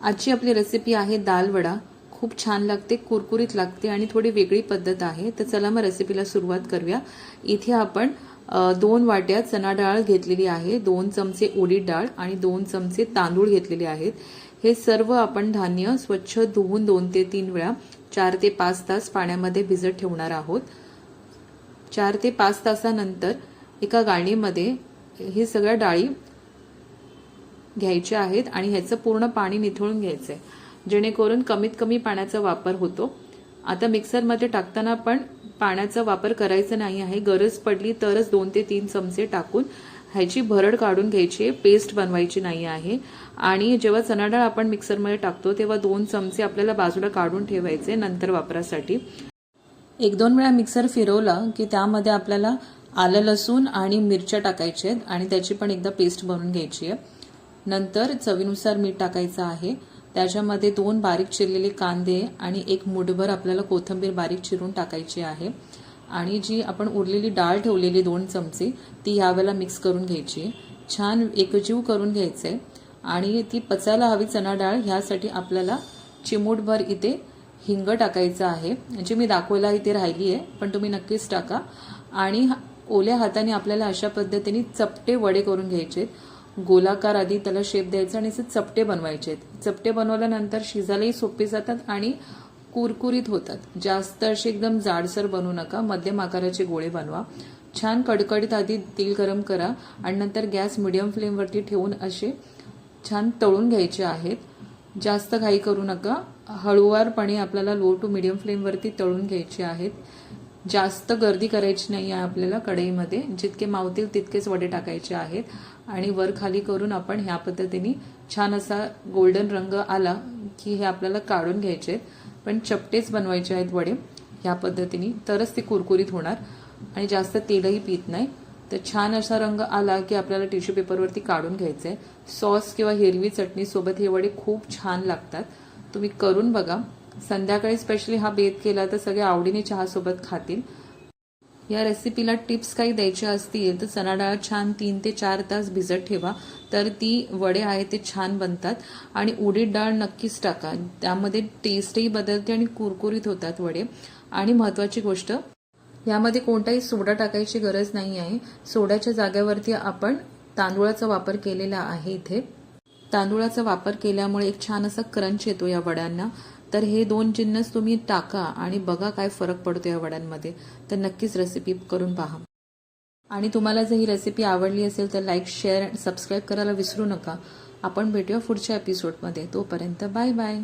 आजची आपली रेसिपी आहे दाल वडा. खूप छान लागते कुरकुरीत लागते आणि थोडी वेगळी पद्धत आहे. तर चला मग रेसिपीला सुरुवात करूया. इथे आपण दोन वाट्या चणा डाळ घेतलेली आहे दोन चमचे उडीद डाळ आणि दोन चमचे तांदूळ घेतलेले आहेत. हे सर्व आपण धान्य स्वच्छ धुवून दोन ते तीन वेळा चार ते पाच तास पाण्यामध्ये भिजत ठेवणार आहोत. चार ते पाच तासानंतर एका गाळणीमध्ये हे सगळ्या डाळी घ्यायचे आहेत आणि ह्याचं पूर्ण पाणी निथळून आहे जेणेकरून कमीत कमी पाण्याचा वापर होतो. आता मिक्सरमध्ये टाकताना पण पाण्याचा वापर करायचा नाही आहे. गरज पडली तरच दोन ते तीन चमचे टाकून ह्याची भरड काढून घ्यायची आहे. पेस्ट बनवायची नाही आहे. आणि जेव्हा चणा डाळ आपण मिक्सरमध्ये टाकतो तेव्हा दोन चमचे आपल्याला बाजूला काढून ठेवायचे नंतर वापरासाठी. एक दोन वेळा मिक्सर फिरवला की त्यामध्ये आपल्याला आलं लसूण आणि मिरच्या टाकायच्या आहेत आणि त्याची पण एकदा पेस्ट बनवून घ्यायची आहे. नंतर चवीनुसार मीठ टाकायचं आहे. त्याच्यामध्ये दोन बारीक चिरलेले कांदे आणि एक मुठभर आपल्याला कोथिंबीर बारीक चिरून टाकायची आहे. आणि जी आपण उरलेली डाळ ठेवलेली दोन चमचे ती यावेळेला मिक्स करून घ्यायची. आहे. छान एकजीव करून घ्यायचं. आहे आणि ती पचायला हवी चणा डाळ ह्यासाठी आपल्याला चिमूटभर इथे हिंग टाकायचं आहे. जी मी दाखवायला इथे राहिली आहे पण तुम्ही नक्कीच टाका. आणि ओल्या हाताने आपल्याला अशा पद्धतीने चपटे वडे करून घ्यायचे गोलाकार आधी त्याला शेप द्यायचा आणि असे चपटे बनवायचे. चपटे बनवल्यानंतर शिजायलाही सोपे जातात आणि कुरकुरीत होतात. जास्त असे एकदम जाडसर बनवू नका. मध्यम आकाराचे गोळे बनवा. छान कडकडीत आधी तेल गरम करा आणि नंतर गॅस मिडियम फ्लेमवरती ठेवून असे छान तळून घ्यायचे आहेत. जास्त घाई करू नका. हळुवारपणे आपल्याला लो टू मिडियम फ्लेमवरती तळून घ्यायचे आहेत. जास्त गर्दी करायची नाही आहे आपल्याला कढईमध्ये. जितके मावतील तितकेच वडे टाकायचे आहेत. आणि वर खाली करून आपण ह्या पद्धतीने छान असा गोल्डन रंग आला की हे आपल्याला काढून घ्यायचे आहेत. पण चपटेच बनवायचे आहेत वडे ह्या पद्धतीने. तरच ते कुरकुरीत होणार. आणि जास्त तेलही पित नाही. तर छान असा रंग आला की आपल्याला टिश्यू पेपरवरती काढून घ्यायचं आहे सॉस किंवा हिरवी चटणीसोबत हे वडे खूप छान लागतात. तुम्ही करून बघा. संध्याकाळी स्पेशली हा बेत केला तर सगळे आवडीने चहासोबत खातील. या रेसिपीला टिप्स काही द्यायच्या असतील तर चणा डाळ छान तीन ते चार तास भिजत ठेवा. तर ती वडे आहे ते छान बनतात. आणि उडीद डाळ नक्कीच टाका. त्यामध्ये टेस्टही बदलते आणि कुरकुरीत होतात वडे. आणि महत्वाची गोष्ट यामध्ये कोणताही सोडा टाकायची गरज नाही आहे. सोड्याच्या जागेवरती आपण तांदूळाचा वापर केलेला आहे इथे. तांदूळाचा वापर केल्यामुळे एक छान असा क्रंच येतो या वड्यांना. तर हे दोन जिन्नस तुम्ही टाका आणि बघा काय फरक पडतो या वड्यांमध्ये. तर नक्कीच रेसिपी करून पहा. आणि तुम्हाला जर ही रेसिपी आवडली असेल तर लाईक शेअर सबस्क्राईब करायला विसरू नका. आपण भेटूया पुढच्या एपिसोडमध्ये तोपर्यंत बाय बाय